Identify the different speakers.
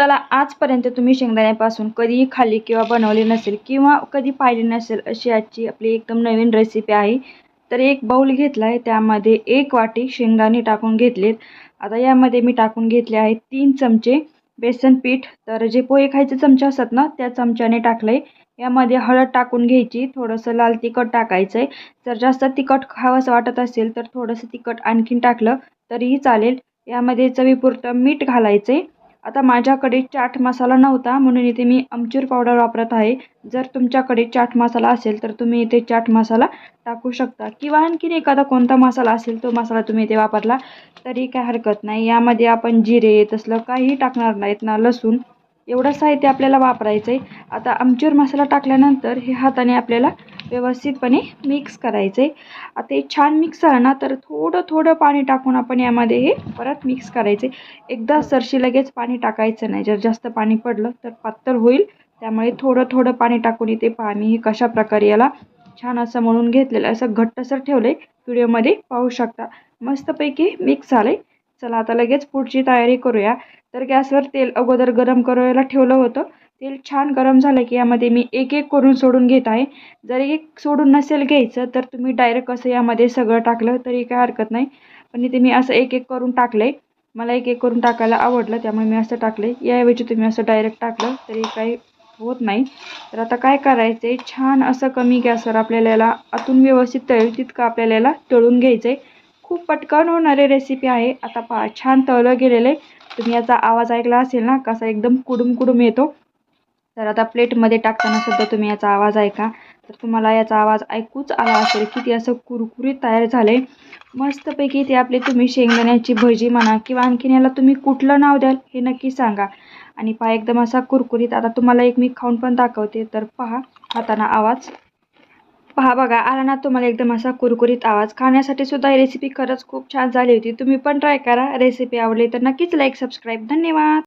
Speaker 1: चला आजपर्यंत तुम्ही शेंगदाण्यापासून कधीही खाल्ली किंवा बनवली नसेल किंवा कधी पाहिली नसेल अशी आजची आपली एकदम नवीन रेसिपी आहे. तर एक बाऊल घेतला आहे त्यामध्ये एक वाटी शेंगदाणे टाकून घेतलेत. आता यामध्ये मी टाकून घेतले आहे तीन चमचे बेसन पीठ. तर जे पोहे खायचे चमचे असतात ना त्या चमच्याने टाकलं आहे यामध्ये हळद टाकून घ्यायची थोडंसं लाल तिखट टाकायचं आहे जर जास्त तिखट खावंसं वाटत असेल तर थोडंसं तिखट आणखीन टाकलं तरीही चालेल. यामध्ये चवीपुरतं मीठ घालायचं आहे आता माझ्याकडे चाट मसाला नव्हता म्हणून इथे मी आमचूर पावडर वापरत आहे. जर तुमच्याकडे चाट मसाला असेल तर तुम्ही इथे चाट मसाला टाकू शकता. किंवा आणखीन एखादा कोणता मसाला असेल तो मसाला तुम्ही इथे वापरला तरी काय हरकत नाही. यामध्ये आपण जिरे तसलं काहीही टाकणार नाहीत ना लसूण. एवढं साहित्य आपल्याला वापरायचं आहे आता आमचूर मसाला टाकल्यानंतर हे हाताने आपल्याला व्यवस्थितपणे मिक्स करायचं आहे आता हे छान मिक्स झालं ना तर थोडं थोडं पाणी टाकून आपण यामध्ये हे परत मिक्स करायचे एकदा सरशी लगेच पाणी टाकायचं नाही. जर जास्त पाणी पडलं तर पातळ होईल. त्यामुळे थोडं थोडं पाणी टाकून इथे पाणी हे कशा प्रकारे याला छान असं म्हणून घेतलेलं आहे. असं घट्टसर ठेवलं आहे व्हिडिओमध्ये पाहू शकता. मस्तपैकी मिक्स झालं आहे चला आता लगेच पुढची तयारी करूया. तर गॅसवर तेल अगोदर गरम करायला ठेवलं होतं. तेल छान गरम झालं की यामध्ये मी एक एक करून सोडून घेत आहे. जर एक सोडून नसेल घ्यायचं तर तुम्ही डायरेक्ट असं यामध्ये सगळं टाकलं तरी काय हरकत नाही. पण इथे मी असं एक एक करून टाकलं आहे मला एक एक करून टाकायला आवडलं त्यामुळे मी असं टाकलं आहे याऐवजी तुम्ही असं डायरेक्ट टाकलं तरी काही होत नाही. तर आता काय करायचं आहे छान असं कमी गॅसवर आपल्याला याला आतून व्यवस्थित तळेल तितकं आपल्याला याला तळून घ्यायचं आहे खूप पटकन होणारी रेसिपी आहे. आता पा छान तळलं गेलेलं आहे. तुम्ही याचा आवाज ऐकला असेल ना कसा एकदम कुडूम कुडूम येतो. तर आता प्लेटमध्ये टाकताना सुद्धा तुम्ही याचा आवाज ऐका. तर तुम्हाला याचा आवाज ऐकूच आला असेल. की ते असं कुरकुरीत तयार झाले मस्तपैकी ते आपले तुम्ही शेंगदाण्याची भजी म्हणा किंवा आणखीन याला तुम्ही कुठलं नाव द्याल हे नक्की सांगा. आणि पहा एकदम असा कुरकुरीत. आता तुम्हाला एक मी खाऊन पण दाखवते. तर पहा हाताना आवाज. पहा बघा आला ना तुम्हाला एकदम असा कुरकुरीत आवाज. खाण्यासाठी सुद्धा ही रेसिपी खरंच खूप छान झाली होती. तुम्ही पण ट्राय करा. रेसिपी आवडली तर नक्कीच लाईक सबस्क्राईब धन्यवाद!